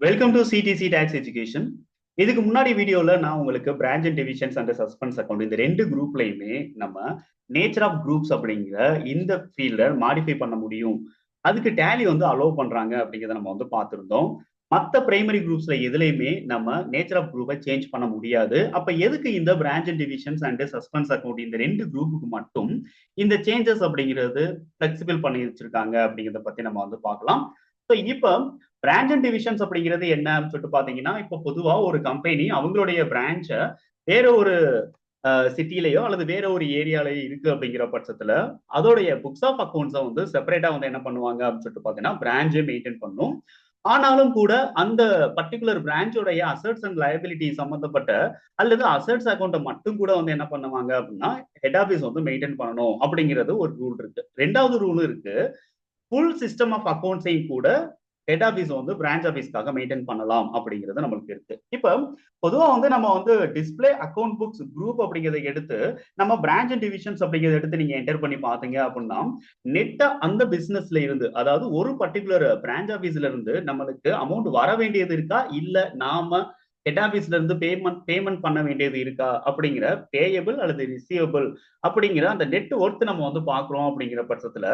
Welcome to CDC tax education இதுக்கு முன்னாடி வீடியோல நான் உங்களுக்கு branch and divisions and suspense account இந்த ரெண்டு குரூப்லயுமே நம்ம நேச்சர் ஆஃப் குரூப்ஸ் அப்படிங்கிற இந்த ஃபீல்ட மாடிஃபை பண்ண முடியும். அதுக்கு டேலி வந்து அலோவ் பண்றாங்க அப்படிங்கிறத நம்ம வந்து பார்த்துருந்தோம். மற்ற பிரைமரி குரூப்ஸ்ல எதுலையுமே நம்ம நேச்சர் ஆஃப் குரூப்பை சேஞ்ச் பண்ண முடியாது. அப்ப எதுக்கு இந்த branch and divisions and suspense account இந்த ரெண்டு குரூப்புக்கு மட்டும் இந்த சேஞ்சஸ் அப்படிங்கிறது ஃபிளெக்சிபிள் பண்ணி வச்சிருக்காங்க அப்படிங்கிறத பத்தி நம்ம வந்து பார்க்கலாம். ஸோ இப்போ பிரான்ச் அண்ட் டிவிஷன்ஸ் அப்படிங்கிறது என்ன சொல்லிட்டு பாத்தீங்கன்னா இப்போ பொதுவா ஒரு கம்பெனி அவங்களுடைய பிரான்ச்சை வேற ஒரு சிட்டிலேயோ அல்லது வேற ஒரு ஏரியாலயோ இருக்கு அப்படிங்கிற பட்சத்துல அதோடைய புக்ஸ் ஆஃப் அக்கௌண்ட்ஸை வந்து செப்பரேட்டா வந்து என்ன பண்ணுவாங்க அப்படின்னு சொல்லிட்டு பாத்தீங்கன்னா பிரான்ச்சை மெயின்டைன் பண்ணும். ஆனாலும் கூட அந்த பர்டிகுலர் பிரான்ச்சோடைய அசட்ஸ் அண்ட் லயபிலிட்டி சம்பந்தப்பட்ட அல்லது அசட்ஸ் அக்கௌண்ட்டை மட்டும் கூட வந்து என்ன பண்ணுவாங்க அப்படின்னா ஹெட் ஆஃபீஸ் வந்து மெயின்டைன் பண்ணணும் அப்படிங்கிறது ஒரு ரூல் இருக்கு. ரெண்டாவது ரூலும் இருக்கு ஃபுல் சிஸ்டம் ஆஃப் அக்கௌண்ட்ஸையும் கூட ஹெட் ஆஃபீஸ் வந்து பிரான்ச் ஆஃபீஸ்க்காக மெயின்டைன் பண்ணலாம் அப்படிங்கிறது நம்மளுக்கு இருக்கு. இப்போ பொதுவாக வந்து நம்ம வந்து டிஸ்பிளே அக்கௌண்ட் புக்ஸ் குரூப் அப்படிங்கிறத எடுத்து நம்ம பிரான்ச் அண்ட் டிவிஷன்ஸ் அப்படிங்கிறத எடுத்து நீங்க என்டர் பண்ணி பார்த்தீங்க அப்படின்னா நெட்டா அந்த பிசினஸ்ல இருந்து அதாவது ஒரு பர்டிகுலர் பிரான்ச் ஆஃபீஸ்ல இருந்து நம்மளுக்கு அமௌண்ட் வர வேண்டியது இருக்கா? இல்ல நாம ஹெட் ஆஃபீஸ்ல இருந்து பேமெண்ட் பேமெண்ட் பண்ண வேண்டியது இருக்கா? அப்படிங்கிற பேயபிள் அல்லது ரிசீவபிள் அப்படிங்கிற அந்த நெட் ஒர்த் நம்ம வந்து பாக்குறோம் அப்படிங்கிற பட்சத்துல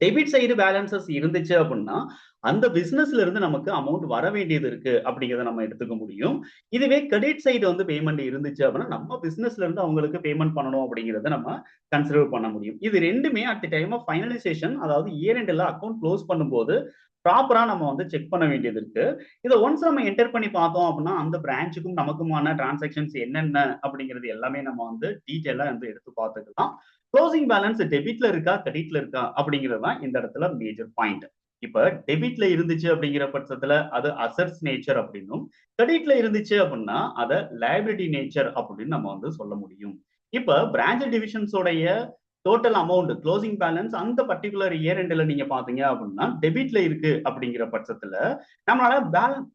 டெபிட் சைடு பேலன்சஸ் இருந்துச்சு அப்படின்னா அந்த பிசினஸ்ல இருந்து நமக்கு அமௌண்ட் வர வேண்டியது இருக்கு அப்படிங்கிறத நம்ம எடுத்துக்க முடியும். இதுவே கிரெடிட் சைடு வந்து பேமெண்ட் இருந்துச்சு அப்படின்னா நம்ம பிசினஸ்ல இருந்து அவங்களுக்கு பேமெண்ட் பண்ணணும் அப்படிங்கிறத நம்ம கன்சிடர் பண்ண முடியும். இது ரெண்டுமே அட் டைம் ஆஃப் ஃபைனலைசேஷன் அதாவது இயர் எண்ட்ல அக்கௌண்ட் க்ளோஸ் பண்ணும்போது ப்ராப்பரா நம்ம வந்து செக் பண்ண வேண்டியது இருக்கு. இதை ஒன்ஸ் நம்ம என்டர் பண்ணி பார்த்தோம் அப்படின்னா அந்த பிரான்ச்சுக்கும் நமக்குமான டிரான்சாக்ஷன்ஸ் என்னென்ன அப்படிங்கிறது எல்லாமே நம்ம வந்து டீட்டெயிலா வந்து எடுத்து பார்த்துக்கலாம். க்ளோசிங் பேலன்ஸ் டெபிட்ல இருக்கா கிரெடிட்ல இருக்கா அப்படிங்கிறது தான் இந்த இடத்துல மேஜர் பாயிண்ட் இப்ப டெபிட்ல இருந்துச்சு அப்படிங்கிற பட்சத்துல அது அசட்ஸ் நேச்சர் அப்படின்னும் கிரெடிட்ல இருந்துச்சு அப்படின்னா அதை லைபிலிட்டி நேச்சர் அப்படின்னு நம்ம வந்து சொல்ல முடியும். இப்ப பிரான்ச் டிவிஷன்ஸோடைய டோட்டல் அமௌண்ட் க்ளோசிங் பேலன்ஸ் அந்த பர்டிகுலர் இயர் எண்டில் நீங்க பாத்தீங்க அப்படின்னா டெபிட்ல இருக்கு அப்படிங்கிற பட்சத்துல நம்மளால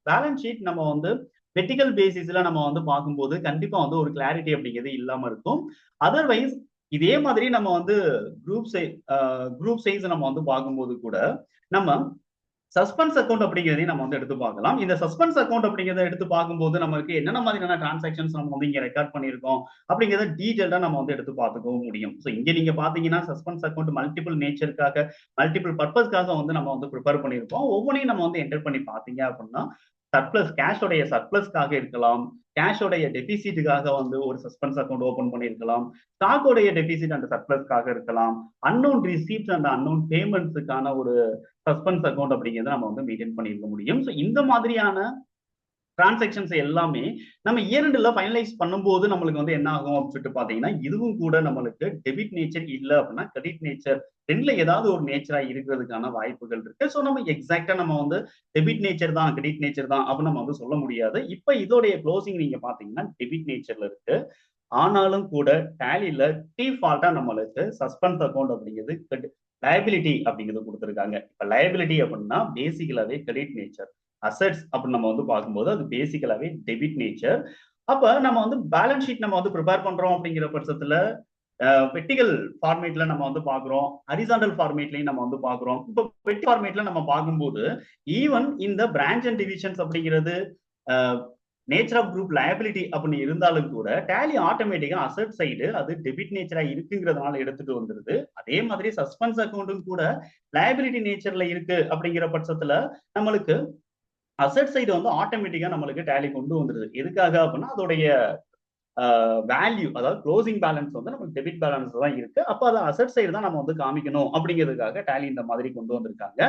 பேலன்ஸ் ஷீட் நம்ம வந்து வெட்டிக்கல் பேசிஸ்ல நம்ம வந்து பார்க்கும்போது கண்டிப்பா வந்து ஒரு கிளாரிட்டி அப்படிங்கிறது இல்லாம இருக்கும். அதர்வைஸ் இதே மாதிரி நம்ம வந்து குரூப் சை குரூப் சைஸ் நம்ம வந்து பார்க்கும்போது கூட நம்ம சஸ்பென்ஸ் அக்கௌண்ட் அப்படிங்கிறதையும் நம்ம வந்து எடுத்து பார்க்கலாம். இந்த சஸ்பென்ஸ் அக்கௌண்ட் அப்படிங்கிறத எடுத்து பார்க்கும்போது நமக்கு என்னென்ன மாதிரியான டிரான்சாக்ஷன்ஸ் நம்ம வந்து இங்க ரெக்கார்ட் பண்ணியிருக்கோம் அப்படிங்கிறத டீட்டெயிலா நம்ம வந்து எடுத்து பார்த்துக்கவும் முடியும். ஸோ இங்க நீங்க பாத்தீங்கன்னா சஸ்பென்ஸ் அக்கௌண்ட் மல்டிபிள் நேச்சருக்காக மல்டிபிள் பர்பஸ்க்காக வந்து நம்ம வந்து ப்ரிப்பேர் பண்ணியிருக்கோம். ஒவ்வொன்றையும் நம்ம வந்து என்டர் பண்ணி பார்த்தீங்க அப்படின்னா சர்ப்ளஸ் கேஷோடைய சர்ப்ளஸ்க்காக இருக்கலாம். கேஷோடைய டெபிசிட்டுக்காக வந்து ஒரு சஸ்பென்ஸ் அக்கௌண்ட் ஓபன் பண்ணியிருக்கலாம். ஸ்டாக்கோடைய டெபிசிட் அந்த சர்ப்ளஸ்க்காக இருக்கலாம். அன்னோன் ரிசீப்ட்ஸ் அண்ட் அன்னோன் பேமெண்ட்ஸுக்கான ஒரு சஸ்பென்ஸ் அக்கௌண்ட் அப்படிங்கிறத நம்ம வந்து மெயின்டைன் பண்ணியிருக்க முடியும். ஸோ இந்த மாதிரியான டிரான்சாக்ஷன்ஸ் எல்லாமே நம்ம இயர்ல ஃபைனலைஸ் பண்ணும்போது நம்மளுக்கு வந்து என்ன ஆகும் அப்படின்னு சொல்லிட்டு பார்த்தீங்கன்னா இதுவும் கூட நம்மளுக்கு டெபிட் நேச்சர் இல்லை அப்படின்னா கிரெடிட் நேச்சர் ரெண்டுல ஏதாவது ஒரு நேச்சரா இருக்கிறதுக்கான வாய்ப்புகள் இருக்கு. ஸோ நம்ம எக்ஸாக்டா நம்ம வந்து டெபிட் நேச்சர் தான் கிரெடிட் நேச்சர் தான் அப்படின்னு நம்ம வந்து சொல்ல முடியாது. இப்போ இதோடைய க்ளோசிங் நீங்க பாத்தீங்கன்னா டெபிட் நேச்சர்ல இருக்கு. ஆனாலும் கூட டேலில டிஃபால்ட்டா நம்மளுக்கு சஸ்பென்ஸ் அக்கௌண்ட் அப்படிங்கிறது லயபிலிட்டி அப்படிங்கிறது கொடுத்துருக்காங்க. இப்போ லயபிலிட்டி அப்படின்னா பேசிக்கலாவே கிரெடிட் நேச்சர் அசட்ஸ் அப்படின்னு நம்ம வந்து பார்க்கும்போது அது பேசிக்கலாவே டெபிட் நேச்சர் அப்ப நம்ம வந்து பேலன்ஸ் ஷீட் நம்ம வந்து ப்ரிப்பேர் பண்றோம் அப்படிங்கிற பட்சத்துல வெட்டிகல் ஃபார்மேட்ல நம்ம வந்து பாக்குறோம் ஹரிசாண்டல் ஃபார்மேட்லயும் நம்ம வந்து பாக்குறோம் இப்போ வெட்டி ஃபார்மேட்ல நம்ம பார்க்கும்போது ஈவன் இந்த பிரான்ச் அண்ட் டிவிஷன்ஸ் அப்படிங்கிறது நேச்சர் ஆஃப் குரூப் லயபிலிட்டி அப்படின்னு இருந்தாலும் கூட டேலி ஆட்டோமேட்டிக்கா அசட் சைடு அது டெபிட் நேச்சரா இருக்குங்கிறதுனால எடுத்துட்டு வந்துருது. அதே மாதிரி சஸ்பென்ஸ் அக்கௌண்ட்டும் கூட லயபிலிட்டி நேச்சர்ல இருக்கு அப்படிங்கிற பட்சத்துல நம்மளுக்கு அசட் சைடு வந்து ஆட்டோமேட்டிக்கா நம்மளுக்கு டேலி கொண்டு வந்துருது. எதுக்காக அப்படின்னா அதோடைய வேல்யூ அதாவது க்ளோசிங் பேலன்ஸ் வந்து நமக்கு டெபிட் பேலன்ஸ் தான் இருக்கு. அப்போ அதை அசட் சைடு தான் நம்ம வந்து காமிக்கணும் அப்படிங்கிறதுக்காக டேலி இந்த மாதிரி கொண்டு வந்திருக்காங்க.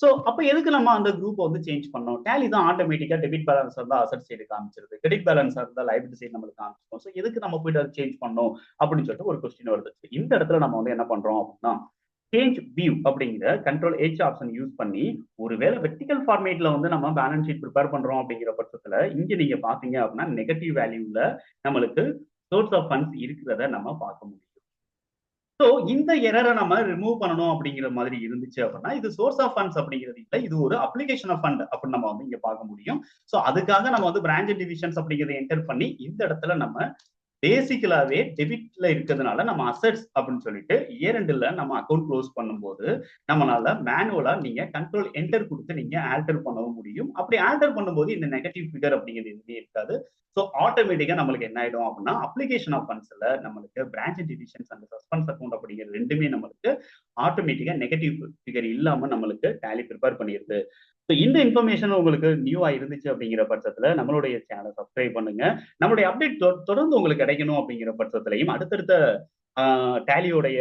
ஸோ அப்போ எதுக்கு நம்ம அந்த குரூப்பை வந்து சேஞ்ச் பண்ணோம்? டேலி தான் ஆட்டோமேட்டிக்கா டெபிட் பேலன்ஸ் இருந்தால் அசட் சைடு காமிச்சிருது. கிரெடிட் பேலன்ஸ் இருந்தால் லைபிலிட்டி சைடு நம்மளுக்கு காமிச்சிருக்கோம். ஸோ எதுக்கு நம்ம போயிட்டு அதை சேஞ்ச் பண்ணோம்? அப்படின்னு சொல்லிட்டு ஒரு கொஸ்டின் வருது. இந்த இடத்துல நம்ம வந்து என்ன பண்றோம் அப்படின்னா சேஞ்ச் வியூ அப்படிங்கிற கண்ட்ரோல் ஹெச் ஆப்ஷன் யூஸ் பண்ணி ஒருவேளை வெர்டிகல் ஃபார்மேட்ல வந்து நம்ம பேலன்ஸ் ஷீட் ப்ரிப்பேர் பண்றோம் அப்படிங்கிற பட்சத்துல இங்க நீங்க பாத்தீங்க அப்படின்னா நெகட்டிவ் வேல்யூல நம்மளுக்கு சோர்ஸ் ஆஃப் ஃபண்ட்ஸ் இருக்கிறத நம்ம பார்க்க முடியும். ஸோ இந்த எரரை நம்ம ரிமூவ் பண்ணணும் அப்படிங்கிற மாதிரி இருந்துச்சு அப்படின்னா இது சோர்ஸ் ஆஃப் ஃபண்ட்ஸ் அப்படிங்கிறது இல்லை இது ஒரு அப்ளிகேஷன் ஆஃப் ஃபண்ட் அப்படின்னு நம்ம வந்து இங்க பார்க்க முடியும். ஸோ அதுக்காக நம்ம வந்து பிரான்ச் டிவிஷன்ஸ் அப்படிங்கிறத என்டர் பண்ணி இந்த இடத்துல நம்ம பேசிக்கலாவே டெபிட்ல இருக்கிறதுனால நம்ம அசட்ஸ் அப்படின்னு சொல்லிட்டு இயர் எண்டில் நம்ம அக்கௌண்ட் க்ளோஸ் பண்ணும்போது நம்மளால மேனுவலா நீங்க கண்ட்ரோல் என்டர் கொடுத்து நீங்க ஆல்டர் பண்ணவும் முடியும். அப்படி ஆல்டர் பண்ணும்போது இந்த நெகட்டிவ் ஃபிகர் அப்படிங்கிறது எதுவுமே இருக்காது. ஸோ ஆட்டோமேட்டிக்கா நம்மளுக்கு என்ன ஆயிடும் அப்படின்னா அப்ளிகேஷன் ஆஃப் ஃபண்ட்ஸ்ல நம்மளுக்கு branch divisions and suspense account அப்படிங்கிறது ரெண்டுமே நம்மளுக்கு ஆட்டோமேட்டிக்கா நெகட்டிவ் ஃபிகர் இல்லாம நம்மளுக்கு டேலி ப்ரிப்பேர் பண்ணிடுது. ஸோ இந்த இன்ஃபர்மேஷன் உங்களுக்கு நியூவா இருந்துச்சு அப்படிங்கிற பட்சத்துல நம்மளுடைய சேனலை சப்ஸ்கிரைப் பண்ணுங்க. நம்மளுடைய அப்டேட் தொடர்ந்து உங்களுக்கு கிடைக்கணும் அப்படிங்கிற பட்சத்திலையும் அடுத்தடுத்த டேலியோடைய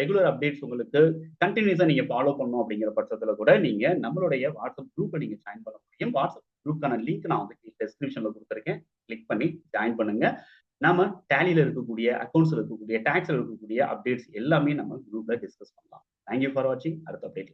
ரெகுலர் அப்டேட்ஸ் உங்களுக்கு கண்டினியூஸா நீங்க ஃபாலோ பண்ணணும் அப்படிங்கிற பட்சத்துல கூட நீங்க நம்மளுடைய வாட்ஸ்அப் குரூப்பை நீங்க ஜாயின் பண்ண முடியும். வாட்ஸ்அப் குரூப்க்கான லிங்க் நான் வந்து டெஸ்கிரிப்ஷன்ல கொடுத்துருக்கேன். கிளிக் பண்ணி ஜாயின் பண்ணுங்க. நாம டேலியில இருக்கக்கூடிய அக்கௌண்ட்ஸ்ல இருக்கக்கூடிய டேக்ஸ்ல இருக்கக்கூடிய அப்டேட்ஸ் எல்லாமே நம்ம குரூப்ல டிஸ்கஸ் பண்ணலாம். தேங்க்யூ ஃபார் வாட்சிங் அடுத்த அப்டேட்